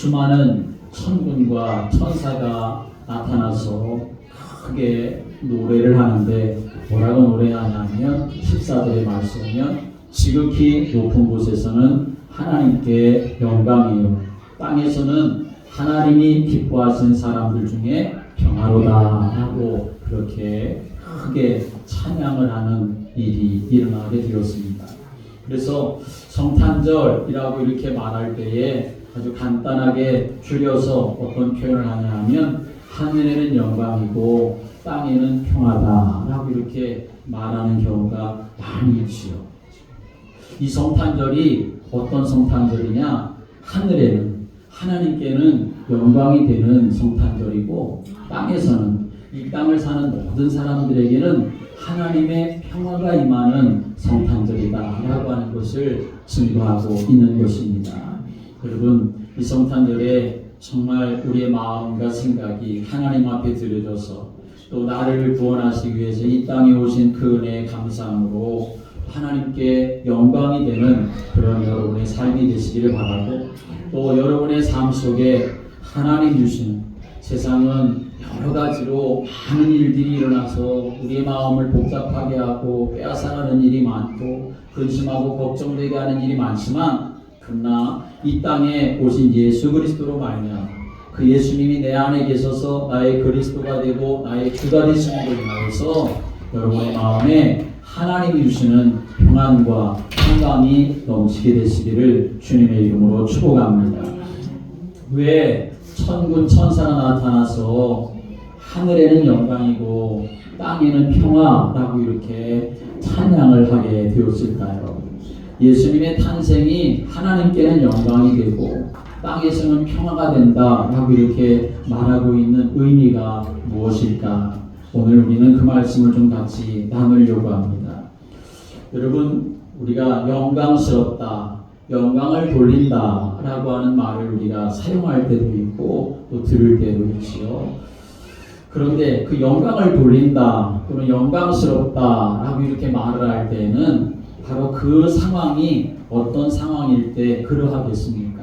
수많은 천군과 천사가 나타나서 크게 노래를 하는데 뭐라고 노래하냐면 14절의 말씀이면 지극히 높은 곳에서는 하나님께 영광이요 땅에서는 하나님이 기뻐하신 사람들 중에 평화로다 하고 그렇게 크게 찬양을 하는 일이 일어나게 되었습니다. 그래서 성탄절이라고 이렇게 말할 때에 아주 간단하게 줄여서 어떤 표현을 하냐 하면 하늘에는 영광이고 땅에는 평화다라고 이렇게 말하는 경우가 많이 있지요. 이 성탄절이 어떤 성탄절이냐? 하늘에는 하나님께는 영광이 되는 성탄절이고 땅에서는 이 땅을 사는 모든 사람들에게는 하나님의 평화가 임하는 성탄절이다라고 하는 것을 증거하고 있는 것입니다. 여러분 이 성탄절에 정말 우리의 마음과 생각이 하나님 앞에 드려져서 또 나를 구원하시기 위해서 이 땅에 오신 그 은혜의 감사함으로 하나님께 영광이 되는 그런 여러분의 삶이 되시기를 바라고 또 여러분의 삶 속에 하나님 주시는 세상은 여러 가지로 많은 일들이 일어나서 우리의 마음을 복잡하게 하고 빼앗아가는 일이 많고 근심하고 걱정되게 하는 일이 많지만 그러나 이 땅에 오신 예수 그리스도로 말미암아 그 예수님이 내 안에 계셔서 나의 그리스도가 되고 나의 주가 되시는 것을 인하여서 여러분의 마음에 하나님이 주시는 평안과 평강이 넘치게 되시기를 주님의 이름으로 축복합니다. 왜 천군 천사가 나타나서 하늘에는 영광이고 땅에는 평화라고 이렇게 찬양을 하게 되었을까요? 예수님의 탄생이 하나님께는 영광이 되고 땅에서는 평화가 된다 라고 이렇게 말하고 있는 의미가 무엇일까? 오늘 우리는 그 말씀을 좀 같이 나누려고 합니다. 여러분, 우리가 영광스럽다, 영광을 돌린다 라고 하는 말을 우리가 사용할 때도 있고 또 들을 때도 있지요. 그런데 그 영광을 돌린다 또는 영광스럽다 라고 이렇게 말을 할 때는 바로 그 상황이 어떤 상황일 때 그러하겠습니까?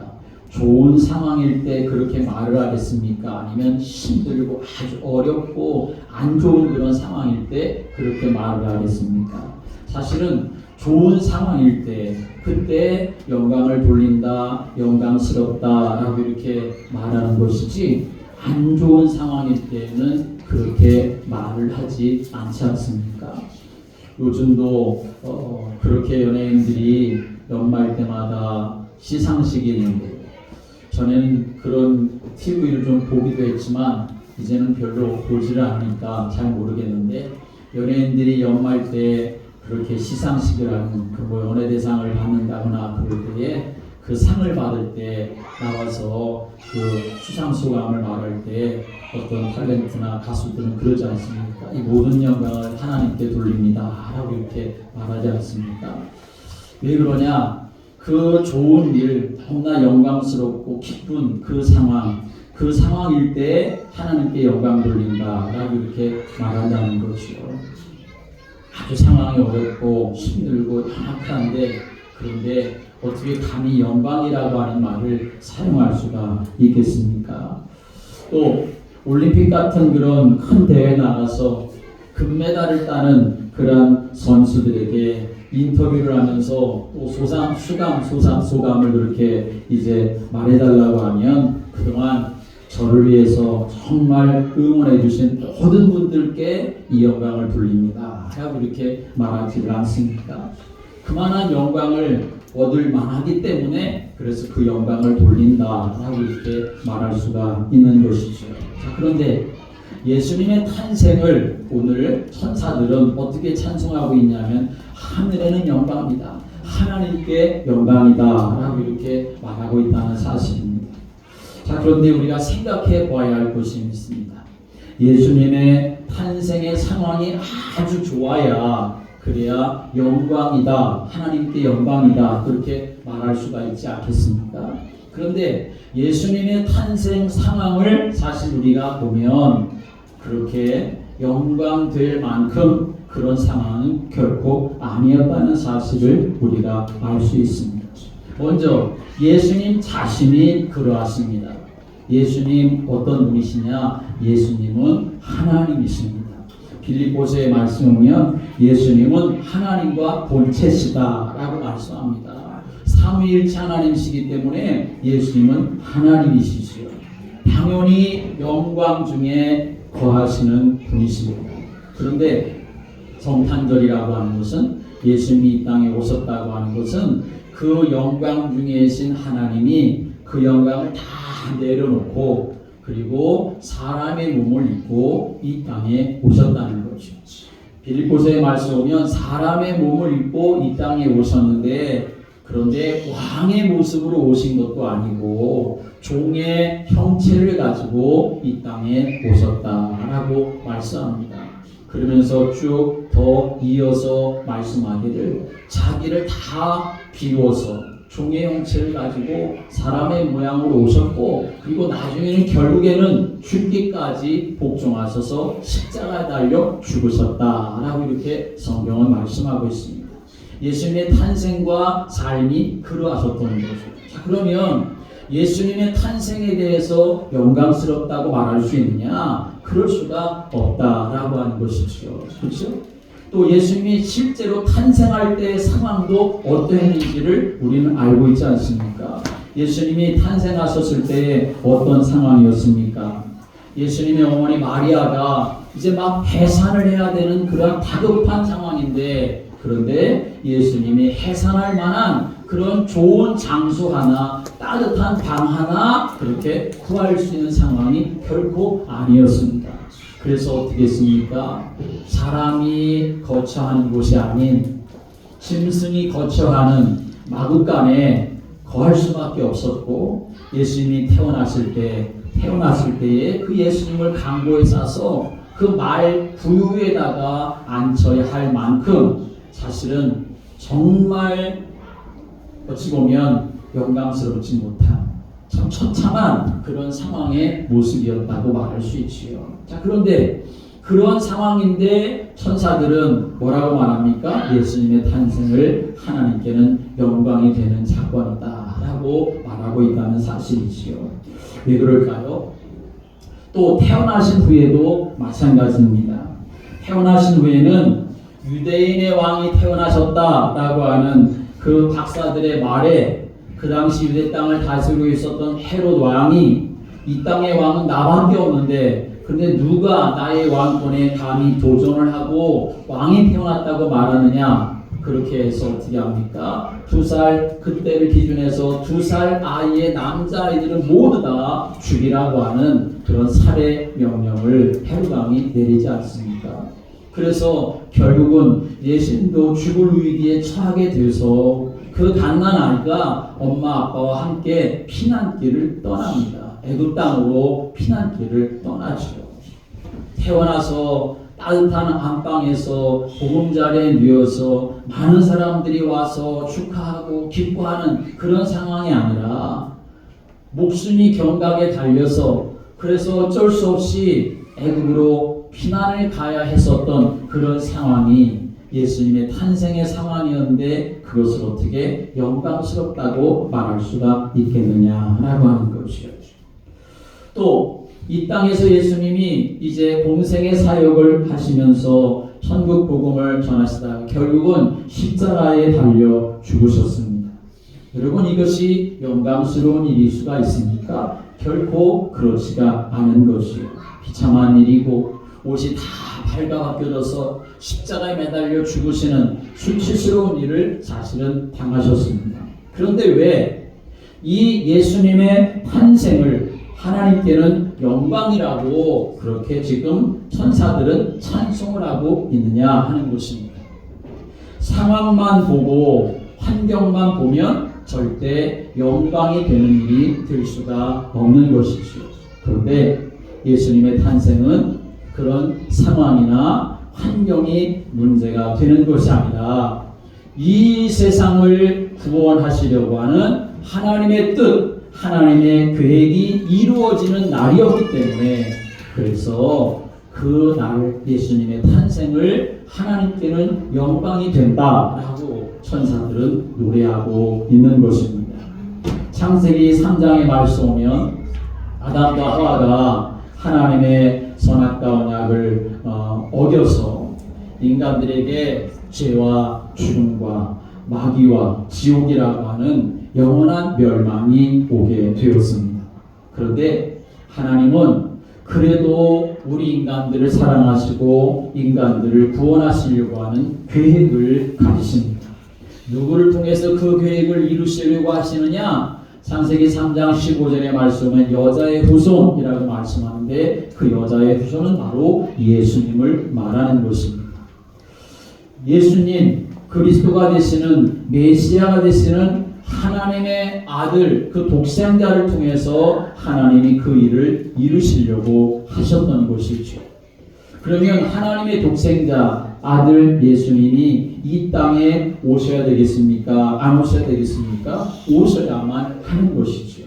좋은 상황일 때 그렇게 말을 하겠습니까? 아니면 힘들고 아주 어렵고 안 좋은 그런 상황일 때 그렇게 말을 하겠습니까? 사실은 좋은 상황일 때 그때 영광을 돌린다, 영광스럽다라고 이렇게 말하는 것이지 안 좋은 상황일 때는 그렇게 말을 하지 않지 않습니까? 요즘도 어, 그렇게 연예인들이 연말 때마다 시상식이 있는데 전에는 그런 TV를 좀 보기도 했지만 이제는 별로 보지를 않으니까 잘 모르겠는데 연예인들이 연말 때 그렇게 시상식을 하는 그뭐 연예대상을 받는다거나 그럴 때에 그 상을 받을 때 나와서 그 수상 소감을 말할 때 어떤 탤런트나 가수들은 그러지 않습니까? 이 모든 영광을 하나님께 돌립니다. 라고 이렇게 말하지 않습니까? 왜 그러냐? 그 좋은 일, 너무나 영광스럽고 기쁜 그 상황, 그 상황일 때 하나님께 영광 돌린다. 라고 이렇게 말한다는 거죠. 아주 상황이 어렵고 힘들고 연약한데 그런데 어떻게 감히 영광이라고 하는 말을 사용할 수가 있겠습니까? 또 올림픽 같은 그런 큰 대회 나가서 금메달을 따는 그러한 선수들에게 인터뷰를 하면서 또 소감, 수감, 소감, 소감을 그렇게 이제 말해달라고 하면 그동안 저를 위해서 정말 응원해 주신 모든 분들께 이 영광을 돌립니다. 하고 이렇게 말하지를 않습니까? 그만한 영광을 얻을 만하기 때문에 그래서 그 영광을 돌린다 라고 이렇게 말할 수가 있는 것이죠. 자, 그런데 예수님의 탄생을 오늘 천사들은 어떻게 찬송하고 있냐면 하늘에는 영광이다. 하나님께 영광이다 라고 이렇게 말하고 있다는 사실입니다. 자, 그런데 우리가 생각해 봐야 할 것이 있습니다. 예수님의 탄생의 상황이 아주 좋아야 그래야 영광이다. 하나님께 영광이다. 그렇게 말할 수가 있지 않겠습니까? 그런데 예수님의 탄생 상황을 사실 우리가 보면 그렇게 영광될 만큼 그런 상황은 결코 아니었다는 사실을 우리가 알 수 있습니다. 먼저 예수님 자신이 그러하십니다. 예수님 어떤 분이시냐? 예수님은 하나님이십니다. 빌립보서의 말씀 보면 예수님은 하나님과 본체시다라고 말씀합니다. 삼위일체 하나님이시기 때문에 예수님은 하나님이시지요. 당연히 영광 중에 거하시는 분이십니다. 그런데 성탄절이라고 하는 것은 예수님이 이 땅에 오셨다고 하는 것은 그 영광 중에 계신 하나님이 그 영광을 다 내려놓고 그리고 사람의 몸을 입고 이 땅에 오셨다는 거죠. 빌립보서의 말씀 보면 사람의 몸을 입고 이 땅에 오셨는데 그런데 왕의 모습으로 오신 것도 아니고 종의 형체를 가지고 이 땅에 오셨다라고 말씀합니다. 그러면서 쭉 더 이어서 말씀하기를 자기를 다 비워서 종의 형체를 가지고 사람의 모양으로 오셨고 그리고 나중에는 결국에는 죽기까지 복종하셔서 십자가에 달려 죽으셨다라고 이렇게 성경은 말씀하고 있습니다. 예수님의 탄생과 삶이 그러하셨던 거죠. 자, 그러면 예수님의 탄생에 대해서 영광스럽다고 말할 수 있느냐? 그럴 수가 없다라고 하는 것이죠. 그렇죠? 또 예수님이 실제로 탄생할 때의 상황도 어떠했는지를 우리는 알고 있지 않습니까? 예수님이 탄생하셨을 때 어떤 상황이었습니까? 예수님의 어머니 마리아가 이제 막 해산을 해야 되는 그런 다급한 상황인데 그런데 예수님이 해산할 만한 그런 좋은 장소 하나, 따뜻한 방 하나 그렇게 구할 수 있는 상황이 결코 아니었습니다. 그래서 어떻게 했습니까? 사람이 거처하는 곳이 아닌 짐승이 거처하는 마구간에 거할 수밖에 없었고 예수님이 태어났을 때 태어났을 때에 그 예수님을 강고에 싸서 그말 부유에다가 앉혀야 할 만큼 사실은 정말 어찌 보면 영광스럽지 못한 참 처참한 그런 상황의 모습이었다고 말할 수 있지요. 자, 그런데 그런 상황인데 천사들은 뭐라고 말합니까? 예수님의 탄생을 하나님께는 영광이 되는 사건이다라고 말하고 있다는 사실이지요. 왜 그럴까요? 또 태어나신 후에도 마찬가지입니다. 태어나신 후에는 유대인의 왕이 태어나셨다라고 하는 그 박사들의 말에 그 당시 유대 땅을 다스리고 있었던 헤롯 왕이 이 땅의 왕은 나밖에 없는데 근데 누가 나의 왕권에 감히 도전을 하고 왕이 태어났다고 말하느냐 그렇게 해서 어떻게 합니까? 두 살 그때를 기준해서 두 살 아이의 남자아이들은 모두 다 죽이라고 하는 그런 살해 명령을 헤롯 왕이 내리지 않습니까? 그래서 결국은 예수님도 죽을 위기에 처하게 돼서 그 갓난 아이가 엄마 아빠와 함께 피난길을 떠납니다. 애굽 땅으로 피난길을 떠나죠. 태어나서 따뜻한 안방에서 보금자리에 누워서 많은 사람들이 와서 축하하고 기뻐하는 그런 상황이 아니라 목숨이 경각에 달려서 그래서 어쩔 수 없이 애굽으로 피난을 가야 했었던 그런 상황이 예수님의 탄생의 상황이었는데 그것을 어떻게 영광스럽다고 말할 수가 있겠느냐라고 하는 것이죠. 또 이 땅에서 예수님이 이제 공생의 사역을 하시면서 천국 복음을 전하시다 결국은 십자가에 달려 죽으셨습니다. 여러분 이것이 영광스러운 일일 수가 있습니까? 결코 그렇지가 않은 것이요. 비참한 일이고 옷이 다 발가벗겨져서 십자가에 매달려 죽으시는 수치스러운 일을 사실은 당하셨습니다. 그런데 왜 이 예수님의 탄생을 하나님께는 영광이라고 그렇게 지금 천사들은 찬송을 하고 있느냐 하는 것입니다. 상황만 보고 환경만 보면 절대 영광이 되는 일이 될 수가 없는 것이죠. 그런데 예수님의 탄생은 그런 상황이나 환경이 문제가 되는 것이 아니라 이 세상을 구원하시려고 하는 하나님의 뜻, 하나님의 계획이 이루어지는 날이었기 때문에 그래서 그 날 예수님의 탄생을 하나님께는 영광이 된다라고 천사들은 노래하고 있는 것입니다. 창세기 3장의 말씀 보면 아담과 하와가 하나님의 선악과 언약을 어, 어겨서 인간들에게 죄와 죽음과 마귀와 지옥이라고 하는 영원한 멸망이 오게 되었습니다. 그런데 하나님은 그래도 우리 인간들을 사랑하시고 인간들을 구원하시려고 하는 계획을 가지십니다. 누구를 통해서 그 계획을 이루시려고 하시느냐? 창세기 3장 15절의 말씀은 여자의 후손이라고 말씀하는데 그 여자의 후손은 바로 예수님을 말하는 것입니다. 예수님 그리스도가 되시는 메시아가 되시는 하나님의 아들 그 독생자를 통해서 하나님이 그 일을 이루시려고 하셨던 것이죠. 그러면 하나님의 독생자 아들 예수님이 이 땅에 오셔야 되겠습니까? 안 오셔야 되겠습니까? 오셔야만 하는 것이죠.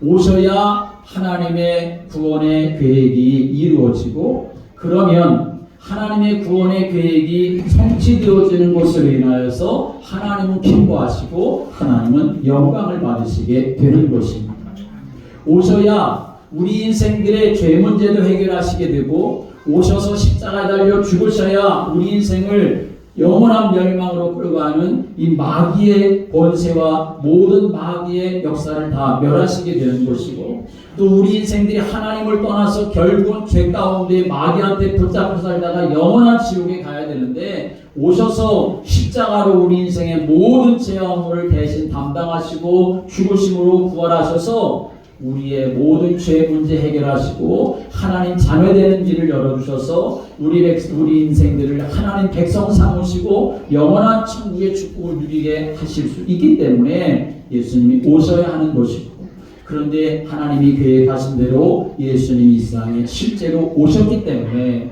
오셔야 하나님의 구원의 계획이 이루어지고 그러면 하나님의 구원의 계획이 성취되어지는 것으로 인하여서 하나님은 기뻐하시고 하나님은 영광을 받으시게 되는 것입니다. 오셔야 우리 인생들의 죄 문제도 해결하시게 되고 오셔서 십자가에 달려 죽으셔야 우리 인생을 영원한 멸망으로 끌고 가는 이 마귀의 권세와 모든 마귀의 역사를 다 멸하시게 되는 것이고 또 우리 인생들이 하나님을 떠나서 결국은 죄 가운데 마귀한테 붙잡혀 살다가 영원한 지옥에 가야 되는데 오셔서 십자가로 우리 인생의 모든 죄와 을 대신 담당하시고 죽으심으로 부활하셔서 우리의 모든 죄 문제 해결하시고 하나님 자녀 되는 길을 열어주셔서 우리 백 우리 인생들을 하나님 백성 삼으시고 영원한 천국의 축복을 누리게 하실 수 있기 때문에 예수님이 오셔야 하는 것이고 그런데 하나님이 계획하신 대로 예수님이 이 세상에 실제로 오셨기 때문에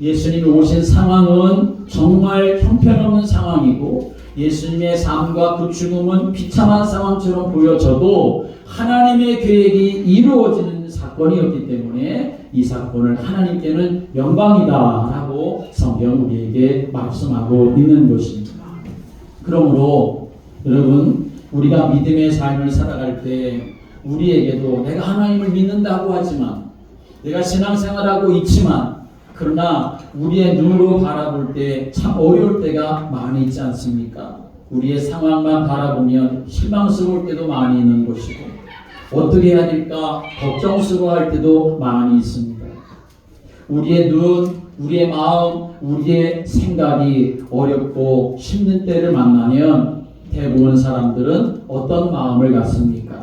예수님이 오신 상황은 정말 형편없는 상황이고 예수님의 삶과 그 죽음은 비참한 상황처럼 보여져도 하나님의 계획이 이루어지는 사건이었기 때문에 이 사건을 하나님께는 영광이다라고 성경 우리에게 말씀하고 있는 것입니다. 그러므로 여러분 우리가 믿음의 삶을 살아갈 때 우리에게도 내가 하나님을 믿는다고 하지만 내가 신앙생활하고 있지만 그러나 우리의 눈으로 바라볼 때 참 어려울 때가 많이 있지 않습니까? 우리의 상황만 바라보면 실망스러울 때도 많이 있는 것이고 어떻게 해야 될까 걱정스러워할 때도 많이 있습니다. 우리의 눈, 우리의 마음, 우리의 생각이 어렵고 힘든 때를 만나면 대부분 사람들은 어떤 마음을 갖습니까?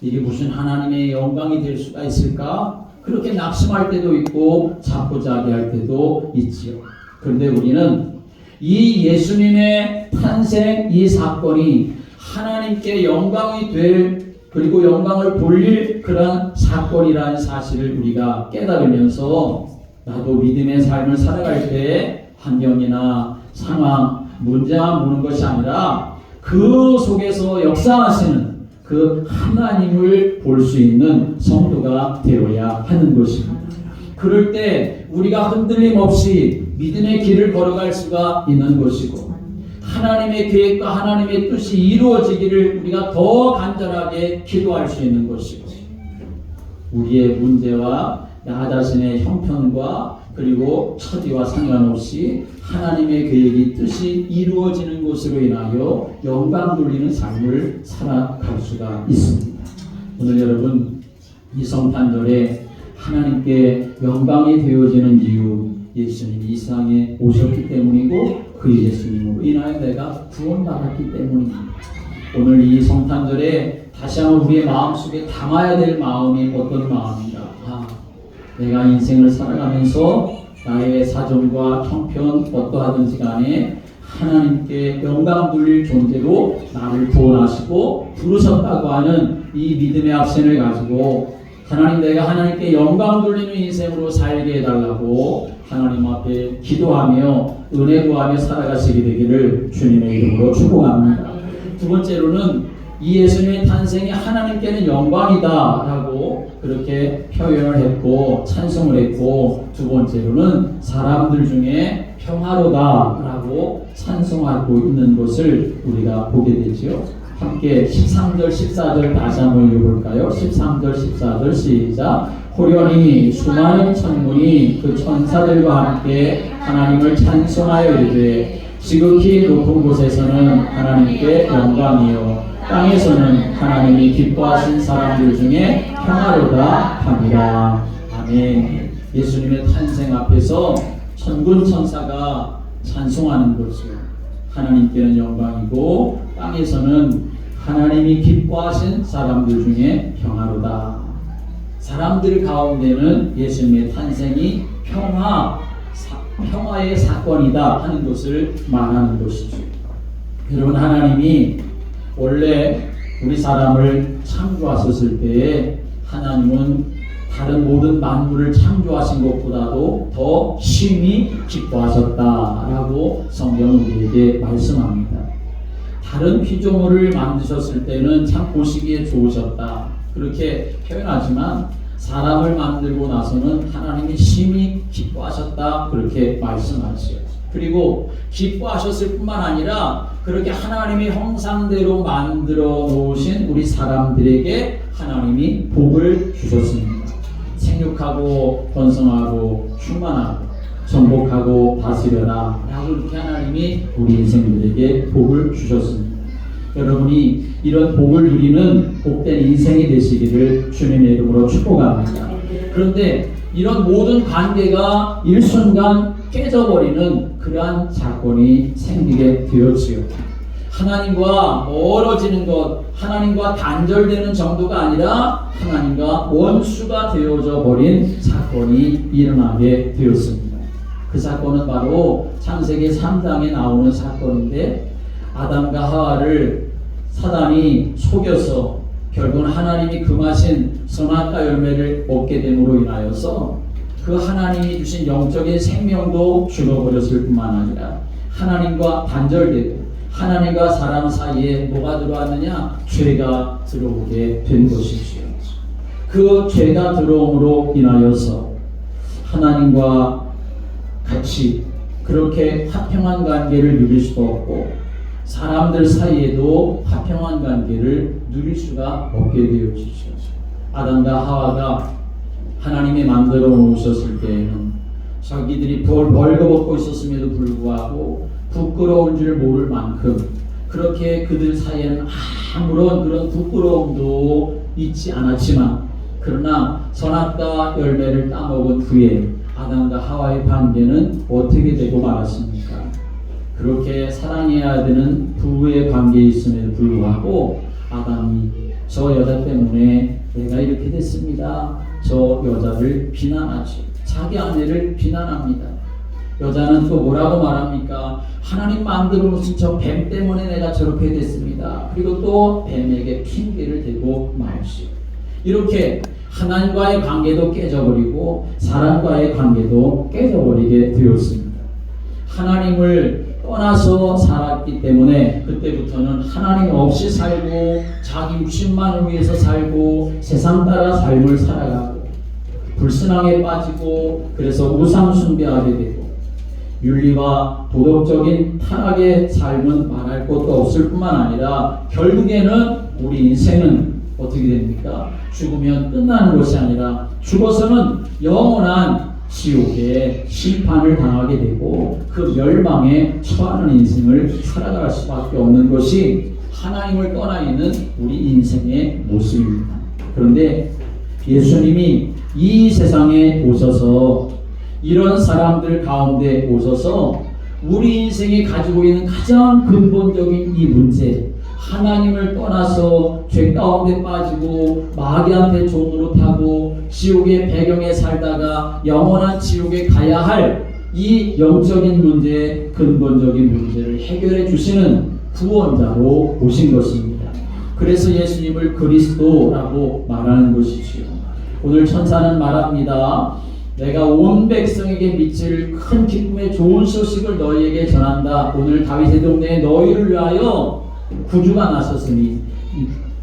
이게 무슨 하나님의 영광이 될 수가 있을까? 그렇게 낙심할 때도 있고 자포자기할 때도 있지요. 그런데 우리는 이 예수님의 탄생 이 사건이 하나님께 영광이 될 그리고 영광을 돌릴 그런 사건이라는 사실을 우리가 깨달으면서 나도 믿음의 삶을 살아갈 때 환경이나 상황, 문제만 보는 것이 아니라 그 속에서 역사하시는 그 하나님을 볼 수 있는 성도가 되어야 하는 것입니다. 그럴 때 우리가 흔들림 없이 믿음의 길을 걸어갈 수가 있는 것이고 하나님의 계획과 하나님의 뜻이 이루어지기를 우리가 더 간절하게 기도할 수 있는 것이고 우리의 문제와 나 자신의 형편과 그리고 처지와 상관없이 하나님의 계획이 뜻이 이루어지는 것으로 인하여 영광 돌리는 삶을 살아갈 수가 있습니다. 오늘 여러분 이 성탄절에 하나님께 영광이 되어지는 이유 예수님이 이 세상에 오셨기 때문이고 그 예수님으로 인하여 내가 구원받았기 때문입니다. 오늘 이 성탄절에 다시 한번 우리의 마음속에 담아야 될 마음이 어떤 마음인가? 아, 내가 인생을 살아가면서 나의 사정과 형편 어떠하든지 간에 하나님께 영광 돌릴 존재로 나를 구원하시고 부르셨다고 하는 이 믿음의 확신을 가지고 하나님 내가 하나님께 영광 돌리는 인생으로 살게 해달라고 하나님 앞에 기도하며 은혜 구하며 살아가시게 되기를 주님의 이름으로 축복합니다. 두 번째로는 이 예수님의 탄생이 하나님께는 영광이다라고 그렇게 표현을 했고 찬송을 했고 두 번째로는 사람들 중에 평화로다라고 찬송하고 있는 것을 우리가 보게 되지요. 함께 13절 14절 다시 한번 읽어볼까요? 13절 14절 시작 호련히 수많은 천군이 그 천사들과 함께 하나님을 찬송하여 이르되 지극히 높은 곳에서는 하나님께 영광이요 땅에서는 하나님이 기뻐하신 사람들 중에 평화로다 합니다. 아멘. 예수님의 탄생 앞에서 천군 천사가 찬송하는 것이요. 하나님께는 영광이고 땅에서는 하나님이 기뻐하신 사람들 중에 평화로다. 사람들 가운데는 예수님의 탄생이 평화, 사, 평화의 사건이다 하는 것을 말하는 것이죠. 여러분 하나님이 원래 우리 사람을 창조하셨을 때에 하나님은 다른 모든 만물을 창조하신 것보다도 더 심히 기뻐하셨다라고 성경은 우리에게 말씀합니다. 다른 피조물을 만드셨을 때는 참 보시기에 좋으셨다. 그렇게 표현하지만 사람을 만들고 나서는 하나님이 심히 기뻐하셨다. 그렇게 말씀하시죠. 그리고 기뻐하셨을 뿐만 아니라 그렇게 하나님의 형상대로 만들어 놓으신 우리 사람들에게 하나님이 복을 주셨습니다. 생육하고 번성하고 충만하고 정복하고 다스려라 라고 이렇게 하나님이 우리 인생들에게 복을 주셨습니다. 여러분이 이런 복을 누리는 복된 인생이 되시기를 주님의 이름으로 축복합니다. 그런데 이런 모든 관계가 일순간 깨져버리는 그러한 사건이 생기게 되었지요. 하나님과 멀어지는 것, 하나님과 단절되는 정도가 아니라 하나님과 원수가 되어져 버린 사건이 일어나게 되었습니다. 그 사건은 바로 창세기 3장에 나오는 사건인데 아담과 하와를 사단이 속여서 결국은 하나님이 금하신 선악과 열매를 먹게 됨으로 인하여서 그 하나님이 주신 영적인 생명도 죽어버렸을 뿐만 아니라 하나님과 단절되고 하나님과 사람 사이에 뭐가 들어왔느냐? 죄가 들어오게 된 것이지요. 그 죄가 들어옴으로 인하여서 하나님과 같이 그렇게 화평한 관계를 누릴 수가 없고 사람들 사이에도 화평한 관계를 누릴 수가 없게 되어지죠. 아담과 하와가 하나님이 만들어 놓으셨을 때에는 자기들이 벌, 벌거벗고 있었음에도 불구하고 부끄러운 줄 모를 만큼 그렇게 그들 사이에는 아무런 그런 부끄러움도 있지 않았지만 그러나 선악과 열매를 따먹은 후에 아담과 하와의 관계는 어떻게 되고 말았습니까? 그렇게 사랑해야 되는 부부의 관계에 있음에도 불구하고 아담이 저 여자 때문에 내가 이렇게 됐습니다. 저 여자를 비난하지. 자기 아내를 비난합니다. 여자는 또 뭐라고 말합니까? 하나님 만들어 놓으신 저뱀 때문에 내가 저렇게 됐습니다. 그리고 또 뱀에게 핑계를 대고 말지. 이렇게 하나님과의 관계도 깨져버리고 사람과의 관계도 깨져버리게 되었습니다. 하나님을 떠나서 살았기 때문에 그때부터는 하나님 없이 살고 자기 욕심만을 위해서 살고 세상 따라 삶을 살아가고 불순항에 빠지고 그래서 우상 숭배하게 되고 윤리와 도덕적인 타락의 삶은 말할 것도 없을 뿐만 아니라 결국에는 우리 인생은 어떻게 됩니까? 죽으면 끝나는 것이 아니라 죽어서는 영원한 지옥에 심판을 당하게 되고 그 멸망에 처하는 인생을 살아갈 수밖에 없는 것이 하나님을 떠나 있는 우리 인생의 모습입니다. 그런데 예수님이 이 세상에 오셔서 이런 사람들 가운데 오셔서 우리 인생이 가지고 있는 가장 근본적인 이 문제, 하나님을 떠나서 죄 가운데 빠지고 마귀한테 종으로 타고 지옥의 배경에 살다가 영원한 지옥에 가야 할 이 영적인 문제, 근본적인 문제를 해결해 주시는 구원자로 오신 것입니다. 그래서 예수님을 그리스도라고 말하는 것이지요. 오늘 천사는 말합니다. 내가 온 백성에게 미칠 큰 기쁨의 좋은 소식을 너희에게 전한다. 오늘 다윗의 동네에 너희를 위하여 구주가 나섰으니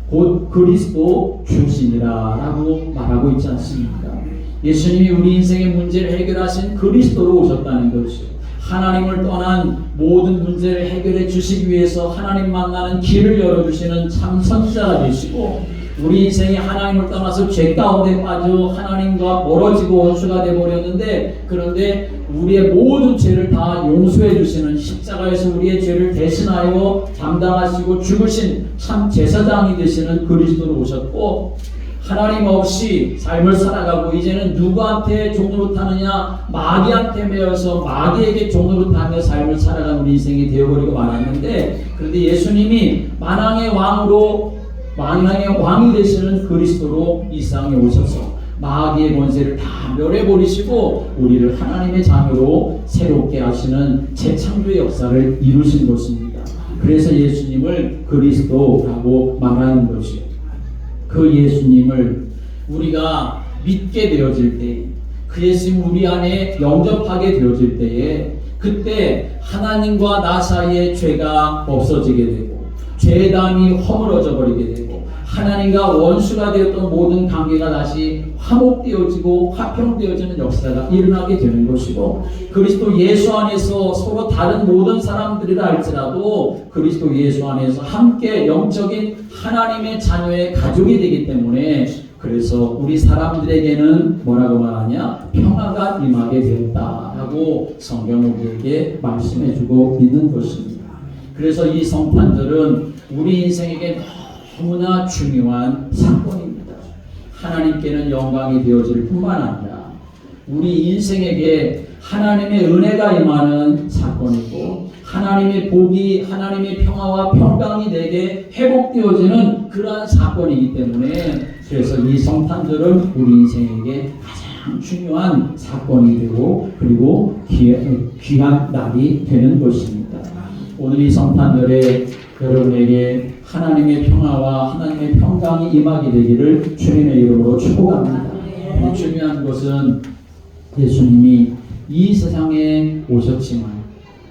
곧 그리스도 주시니라라고 말하고 있지 않습니까? 예수님이 우리 인생의 문제를 해결하신 그리스도로 오셨다는 것이요. 하나님을 떠난 모든 문제를 해결해 주시기 위해서 하나님 만나는 길을 열어주시는 참 선지자가 되시고 우리 인생이 하나님을 떠나서 죄 가운데 빠져 하나님과 멀어지고 원수가 되어버렸는데 그런데 우리의 모든 죄를 다 용서해 주시는 십자가에서 우리의 죄를 대신하여 담당하시고 죽으신 참 제사장이 되시는 그리스도로 오셨고 하나님 없이 삶을 살아가고 이제는 누구한테 종으로 타느냐? 마귀한테 매여서 마귀에게 종으로 타며 삶을 살아가는 우리 인생이 되어버리고 말았는데 그런데 예수님이 만왕의 왕으로 만왕의 왕이 되시는 그리스도로 이 세상에 오셔서 마귀의 권세를 다 멸해버리시고 우리를 하나님의 자녀로 새롭게 하시는 재창조의 역사를 이루신 것입니다. 그래서 예수님을 그리스도라고 말하는 것이요. 그 예수님을 우리가 믿게 되어질 때, 그 예수님 우리 안에 영접하게 되어질 때에 그때 하나님과 나 사이의 죄가 없어지게 되고 죄담이 허물어져 버리게 되고 하나님과 원수가 되었던 모든 관계가 다시 화목되어지고 화평되어지는 역사가 일어나게 되는 것이고 그리스도 예수 안에서 서로 다른 모든 사람들이라 할지라도 그리스도 예수 안에서 함께 영적인 하나님의 자녀의 가족이 되기 때문에 그래서 우리 사람들에게는 뭐라고 말하냐 평화가 임하게 되었다라고 성경 우리에게 말씀해주고 있는 것입니다. 그래서 이 성탄절은 우리 인생에게 너무나 중요한 사건입니다. 하나님께는 영광이 되어질 뿐만 아니라 우리 인생에게 하나님의 은혜가 임하는 사건이고 하나님의 복이 하나님의 평화와 평강이 내게 회복되어지는 그러한 사건이기 때문에 그래서 이 성탄절은 우리 인생에게 가장 중요한 사건이 되고 그리고 귀한, 귀한 날이 되는 것입니다. 오늘 이 성탄절에 여러분에게 하나님의 평화와 하나님의 평강이 임하게 되기를 주님의 이름으로 축복합니다. 중요한 것은 예수님이 이 세상에 오셨지만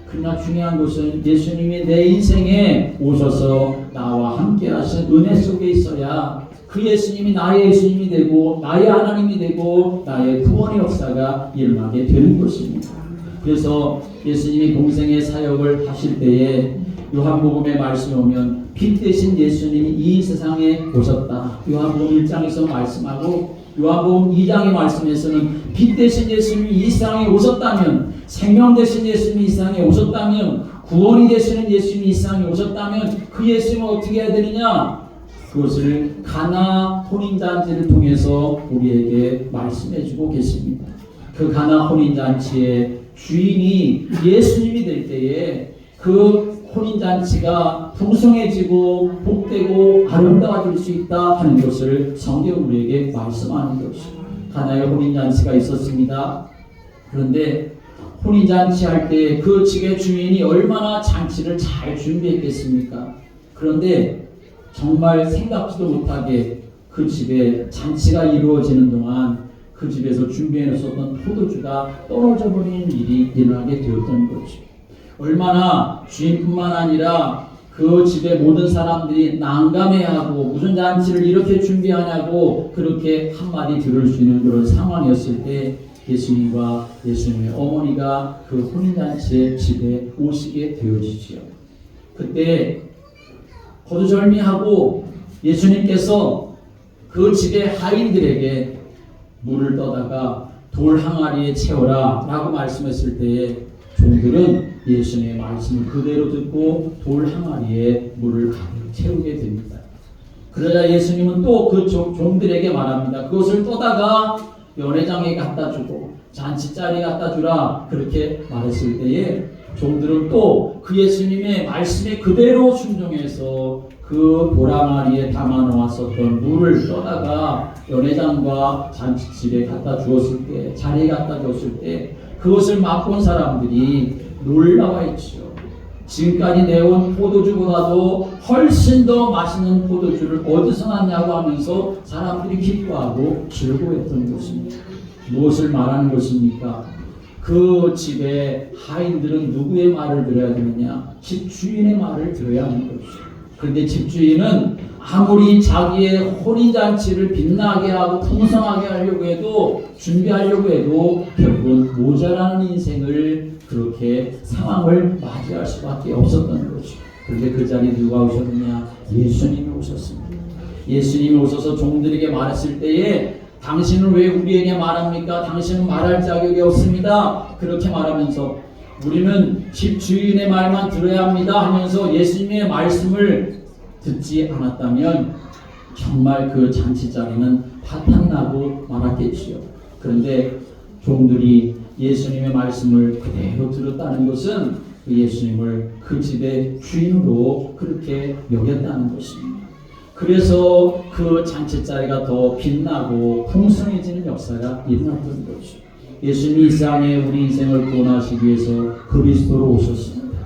그러나 중요한 것은 예수님이 내 인생에 오셔서 나와 함께 하신 은혜 속에 있어야 그 예수님이 나의 예수님이 되고 나의 하나님이 되고 나의 구원의 역사가 일어나게 되는 것입니다. 그래서 예수님이 공생의 사역을 하실 때에 요한복음의 말씀에 오면 빛 대신 예수님이 이 세상에 오셨다. 요한복음 1장에서 말씀하고 요한복음 2장의 말씀에서는 빛 대신 예수님이 이 세상에 오셨다면 생명 대신 예수님이 이 세상에 오셨다면 구원이 되시는 예수님이 이 세상에 오셨다면 그 예수님은 어떻게 해야 되느냐? 그것을 가나 혼인잔치를 통해서 우리에게 말씀해주고 계십니다. 그 가나 혼인잔치의 주인이 예수님이 될 때에 그 혼인잔치가 풍성해지고 복되고 아름다워질 수 있다 하는 것을 성경 우리에게 말씀하는 것이죠. 가나의 혼인잔치가 있었습니다. 그런데 혼인잔치 할 때 그 집의 주인이 얼마나 잔치를 잘 준비했겠습니까? 그런데 정말 생각지도 못하게 그 집에 잔치가 이루어지는 동안 그 집에서 준비해 놨었던 포도주가 떨어져 버리는 일이 일어나게 되었던 거죠. 얼마나 주인뿐만 아니라 그 집의 모든 사람들이 난감해하고 무슨 잔치를 이렇게 준비하냐고 그렇게 한마디 들을 수 있는 그런 상황이었을 때 예수님과 예수님의 어머니가 그 혼인잔치의 집에 오시게 되어지지요. 그때 거두절미하고 예수님께서 그 집의 하인들에게 물을 떠다가 돌 항아리에 채워라 라고 말씀했을 때에 종들은 예수님의 말씀을 그대로 듣고 돌 항아리에 물을 가득 채우게 됩니다. 그러자 예수님은 또 그 종들에게 말합니다. 그것을 떠다가 연회장에 갖다 주고 잔치자리에 갖다 주라 그렇게 말했을 때에 종들은 또 그 예수님의 말씀에 그대로 순종해서 그 보라마리에 담아 놓았었던 물을 떠다가 연회장과 잔치집에 갖다 주었을 때 자리에 갖다 줬을 때 그것을 맛본 사람들이 놀라워 했죠. 지금까지 내온 포도주보다도 훨씬 더 맛있는 포도주를 어디서 났냐고 하면서 사람들이 기뻐하고 즐거워했던 것입니다. 무엇을 말하는 것입니까? 그 집의 하인들은 누구의 말을 들어야 되느냐? 집주인의 말을 들어야 하는 것이죠. 그런데 집주인은 아무리 자기의 혼인잔치를 빛나게 하고 풍성하게 하려고 해도 준비하려고 해도 결국은 모자라는 인생을 그렇게 상황을 맞이할 수밖에 없었던 거죠. 그런데 그 자리에 누가 오셨느냐? 예수님이 오셨습니다. 예수님이 오셔서 종들에게 말했을 때에 당신은 왜 우리에게 말합니까? 당신은 말할 자격이 없습니다. 그렇게 말하면서 우리는 집 주인의 말만 들어야 합니다 하면서 예수님의 말씀을 듣지 않았다면 정말 그 잔치 자리는 바탕나고 말았겠지요. 그런데 종들이 예수님의 말씀을 그대로 들었다는 것은 그 예수님을 그 집의 주인으로 그렇게 여겼다는 것입니다. 그래서 그 잔치 자리가 더 빛나고 풍성해지는 역사가 일어났던 거죠. 예수님이 이 세상에 우리 인생을 구원하시기 위해서 그리스도로 오셨습니다.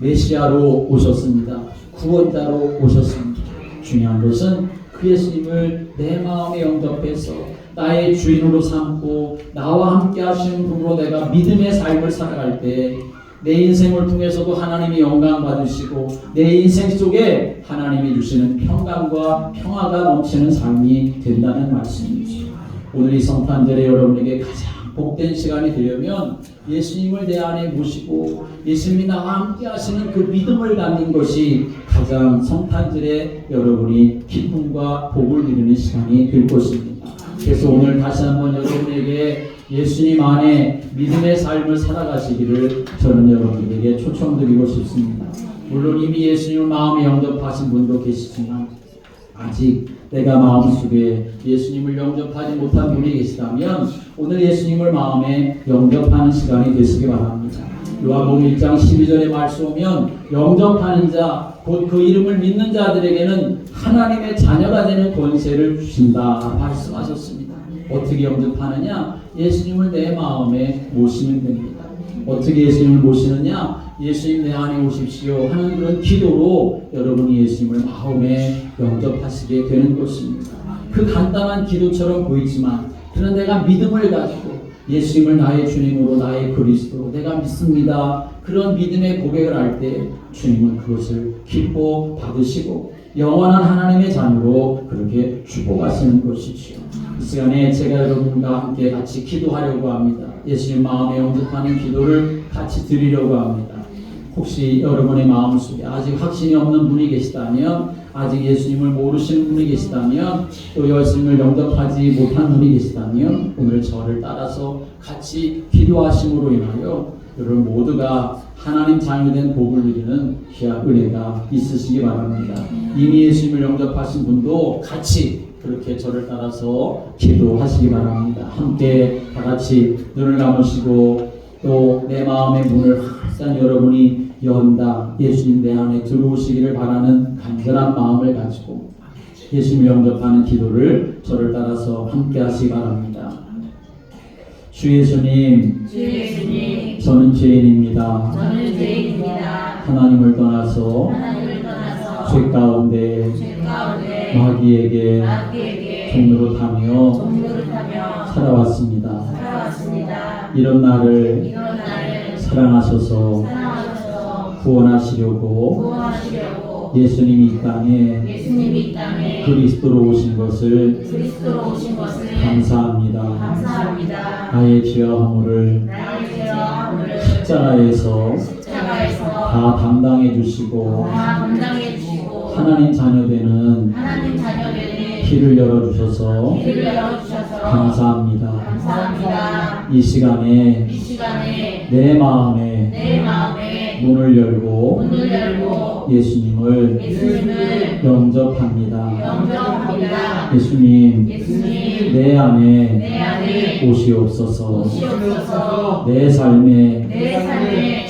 메시아로 오셨습니다. 구원자로 오셨습니다. 중요한 것은 그 예수님을 내 마음에 영접해서 나의 주인으로 삼고 나와 함께 하시는 분으로 내가 믿음의 삶을 살아갈 때 내 인생을 통해서도 하나님이 영광 받으시고 내 인생 속에 하나님이 주시는 평강과 평화가 넘치는 삶이 된다는 말씀이죠. 오늘 이 성탄절에 여러분에게 가장 복된 시간이 되려면 예수님을 내 안에 모시고 예수님이 나와 함께 하시는 그 믿음을 갖는 것이 가장 성탄절에 여러분이 기쁨과 복을 누리는 시간이 될 것입니다. 그래서 오늘 다시 한번 여러분에게 예수님 안에 믿음의 삶을 살아가시기를 저는 여러분에게 초청드리고 싶습니다. 물론 이미 예수님을 마음에 영접하신 분도 계시지만 아직 내가 마음속에 예수님을 영접하지 못한 분이 계시다면 오늘 예수님을 마음에 영접하는 시간이 되시기 바랍니다. 요한복음 1장 12절에 말씀 오면 영접하는 자, 곧 그 이름을 믿는 자들에게는 하나님의 자녀가 되는 권세를 주신다 말씀하셨습니다. 어떻게 영접하느냐? 예수님을 내 마음에 모시면 됩니다. 어떻게 예수님을 모시느냐? 예수님 내 안에 오십시오 하는 그런 기도로 여러분이 예수님을 마음에 영접하시게 되는 것입니다. 그 간단한 기도처럼 보이지만 그런 내가 믿음을 가지고 예수님을 나의 주님으로 나의 그리스도로 내가 믿습니다. 그런 믿음의 고백을 할 때 주님은 그것을 기뻐 받으시고 영원한 하나님의 자녀로 그렇게 축복하시는 것이지요. 이 시간에 제가 여러분과 함께 같이 기도하려고 합니다. 예수님 마음에 영접하는 기도를 같이 드리려고 합니다. 혹시 여러분의 마음속에 아직 확신이 없는 분이 계시다면 아직 예수님을 모르시는 분이 계시다면 또 예수님을 영접하지 못한 분이 계시다면 오늘 저를 따라서 같이 기도하심으로 인하여 여러분 모두가 하나님 자녀된 복을 누리는 귀한 은혜가 있으시기 바랍니다. 이미 예수님을 영접하신 분도 같이 그렇게 저를 따라서 기도하시기 바랍니다. 함께 다 같이 눈을 감으시고 또 내 마음의 문을 항상 여러분이 연다. 예수님 내 안에 들어오시기를 바라는 간절한 마음을 가지고 예수님을 영접하는 기도를 저를 따라서 함께 하시기 바랍니다. 주 예수님, 주 예수님, 저는 죄인입니다. 저는 죄인입니다. 하나님을 떠나서 하나님을 떠나서 죄 가운데 죄 가운데 마귀에게 종로로 타며 살아왔습니다. 살아왔습니다. 이런 나를 이런 나를 사랑하셔서 사랑하셔서 구원하시려고 구원하시려고 예수님이 이 땅에 예수님이 이 땅에 그리스도로 오신 것을 그리스도로 오신 것을 감사합니다. 감사합니다. 나의 죄와 허물을 십자가에서 다 담당해 주시고 다 감당해 주시고 하나님 자녀 되는 하나님 길을 열어 주셔서 길을 열어주셔서 감사합니다. 감사합니다. 이 시간에 이 시간에 내 마음에 내 마음에 문을 열고 문을 열고 예수님을 예수님을 영접합니다. 영접합니다. 예수님 예수님 내 안에 내 안에 오시옵소서 오시옵소서 내 삶의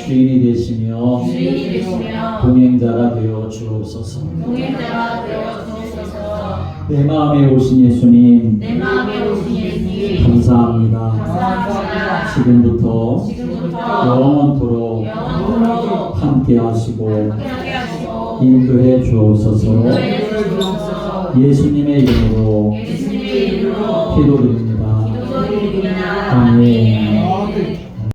주인이 되시며 주인이 되시며 동행자가 되어 주옵소서 동행자가 되어 주옵소서 내 마음에 오신 예수님 내 마음에 오신 예수님 감사합니다. 감사합니다. 지금부터 지금부터 영원토록 영원토록 함께 하시고 인도해 주옵소서 인도해 주옵소서 예수님의 이름으로 예수님의 이름으로 기도드립니다. 기도드립니다. 아멘.